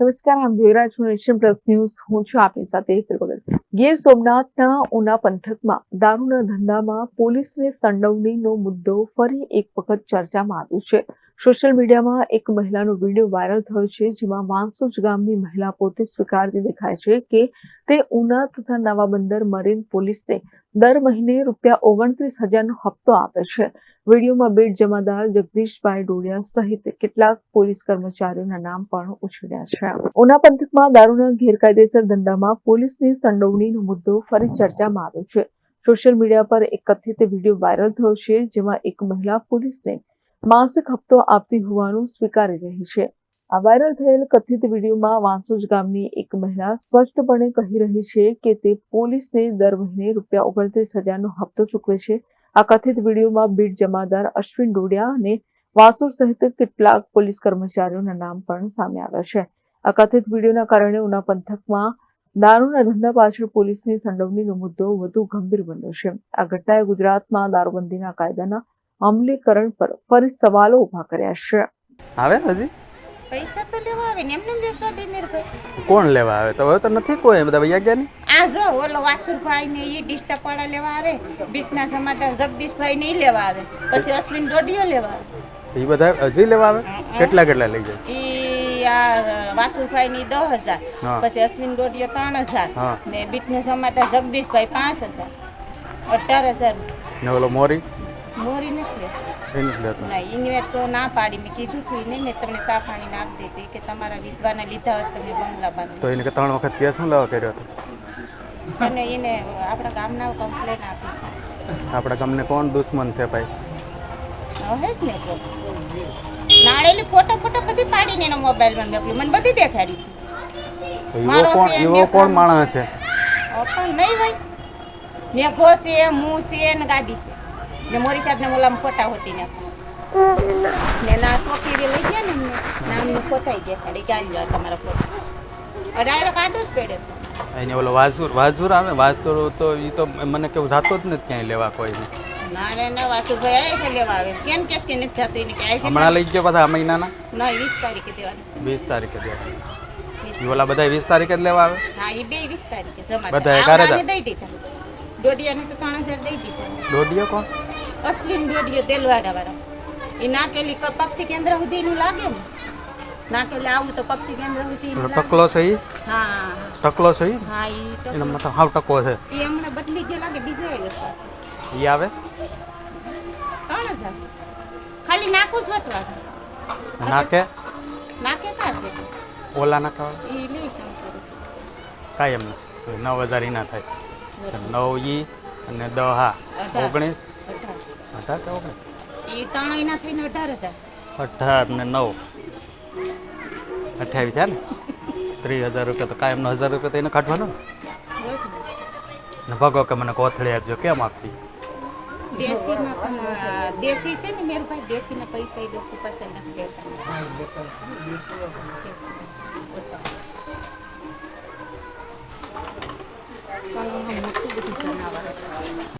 નમસ્કાર, આમ જોઈ રહ્યા છો નેશન પ્લસ ન્યૂઝ. હું છું આપની સાથે ભગત. ગીર સોમનાથના ઉના પંથકમાં, દારૂના ધંધામાં પોલીસને સંડોવણીનો મુદ્દો ફરી એક વખત ચર્ચામાં આવ્યો છે. સોશિયલ મીડિયામાં એક મહિલાનો વીડિયો વાયરલ થયો છે, જેમાં વાંસુજ ગામની મહિલા પોતે સ્વીકારતી દેખાય છે કે તે ઉના તથા નવા બંદર મરીન પોલીસને દર મહિને રૂપિયા ઓગણત્રીસ હજારનો હપ્તો આપે છે. વિડીયોમાં બેટ જમાદાર જગદીશભાઈ ડોડિયા સહિત કેટલાક પોલીસ કર્મચારીઓના નામ પણ ઉછળ્યા છે. ઉના પંથકમાં દારૂના ગેરકાયદેસર ધંધામાં પોલીસની સંડોવણીનો મુદ્દો ફરી ચર્ચામાં આવ્યો છે. સોશિયલ મીડિયા પર એક કથિત વીડિયો વાયરલ થયો છે, જેમાં એક મહિલા પોલીસને માસિક હપ્તો આપતી હોવાનું સ્વીકારી રહી છે. આ વાયરલ થયેલ કથિત વિડીયોમાં વાંસોજ ગામની એક મહિલા સ્પષ્ટપણે કહી રહી છે કે તે પોલીસને દર મહિને રૂપિયા ઓગણત્રીસ હજારનો હપ્તો ચૂકવે છે. આ કથિત વિડીયોમાં બીડ જમાદાર અશ્વિન ડોડિયા અને વાસુર સહિત કેટલાક પોલીસ કર્મચારીઓના નામ પણ સામે આવ્યા છે. આ કથિત વિડીયોના કારણે ઉના પંથકમાં દારૂના ધંધા પાછળ પોલીસની સંડોવણીનો મુદ્દો વધુ ગંભીર બન્યો છે. આ ઘટનાએ ગુજરાતમાં દારૂબંધીના કાયદાના અમલીકરણ પર ફરી સવાલો ઊભા કર્યા છે. આવે હજી? પૈસા તો લેવા આવે ને એમને બેસવા દે મેરે કોણ લેવા આવે? તો હવે તો નથી કોઈ બધા વૈયા ગયા ને આ જો ઓલો વાસુરભાઈ ને એ ડિસ્ટર્બ વાળા લેવા આવે બીટના સમાધાન જગદીશભાઈ ને લેવા આવે પછી અશ્વિન ડોડિયો લેવા આવે. એ બધા હજી લેવા આવે? કેટલા કેટલા લઈ જાય? ઈ આ વાસુરભાઈ ની દસ હજાર પછી અશ્વિન ડોડિયો ત્રણ હજાર. ને બીટના સમાચાર જગદીશભાઈ પાંચ હજાર અઢાર હજાર. ને ઓલો મોરી? મોરી નથી લેતી. નથી લેતો ના એને તો ના પાડી મેં કીધું તું નહીં મેં તમને સા પાણી નાખ દીધી કે તમારા વિધવાના લીધા હોત તમે બંગલા બાંધો તો એને કે ત્રણ વખત કેસ શું લેવા કર્યો હતો? અને એને આપણા ગામના કમ્પ્લેન આપી. આપણા ગામને કોણ દુશ્મન છે ભાઈ? હવે જ ને તો. નાળેલી ફોટો ફોટો બધી પાડીને એનો મોબાઈલમાં મોકલી. મને બધી દેખાડી હતી. એવો કોણ છે, એવો મેં કોણ માણસ છે? હવે પણ નહીં ભાઈ મેઘો છે હું છે ને ગાડી છે. ને મોરી સાહેબને મોલામાં ફોટા હોતી ને ને ના છોકરી લઈ ગયા ને એમને નામનું ફોટાઈ દેખાડી આવી જાઓ તમારા ફોટા. ડાયરેક્ટ કાઢો જ પેડે. એને ઓલો વાસુર વાસુર આવે? વાસુર તો એ તો મને કેવું જાતો જ નથી ક્યાંય લેવા કોઈને. ના રે ના વાસુભાઈ લેવા આવે. છે કેમ કેસ કે નથી જતું એને કે હમણાં લઈ ગયો પાછા આ મહિનાના? ના વીસ તારીખે દેવાની વીસ તારીખે દે ઓલા બધા વીસ તારીખે જ લેવા આવે? હા એ બે વીસ તારીખે જમા બધા એકારે દઈ દીધા. દોઢિયાને તો ત્રણ હજાર દઈ દીધા. દોઢિયો કોણ? અશ્વિન દોઢિયો તેલવાડા વાળા. એ નાકેલી પક્ષી કેન્દ્ર સુધીનું લાગે ને? નાકેલી આવું તો પક્ષી કેન્દ્ર સુધી ટકલો છે એ હા ટકલો છે હા એ તો એનો મતલબ હાવ ટકો છે. એ હમણાં બદલી ગયો લાગે બીજો આવ્યો એ આવે? ત્રણ હજાર ખાલી નાખું જ વટવા નાકે નાકે કાં છે? ઓલા નાખવા એ લઈ કાંઈ એમ નવ હજાર એના થાય. નવ ઈ અને દ હા. ઓગણીસ. અઢાર અઢાર કે ઓગણીસ એ ત્રણ એના થઈને અઢાર હજાર અઢાર ને નવ અઠ્યાવીસ છે ને ત્રીસ હજાર રૂપિયા તો કાયમનો હજાર રૂપિયા તો એને કાઢવાનો ને. રોજ ને ભગો કે મને કોથળી આપજો કેમ આપવી દેશીમાં પણ આ દેશી છે ને મેરું ભાઈ દેશીના પૈસા એ લોકો પાસે નથી દેતા પણ મોટું બધું જનાવર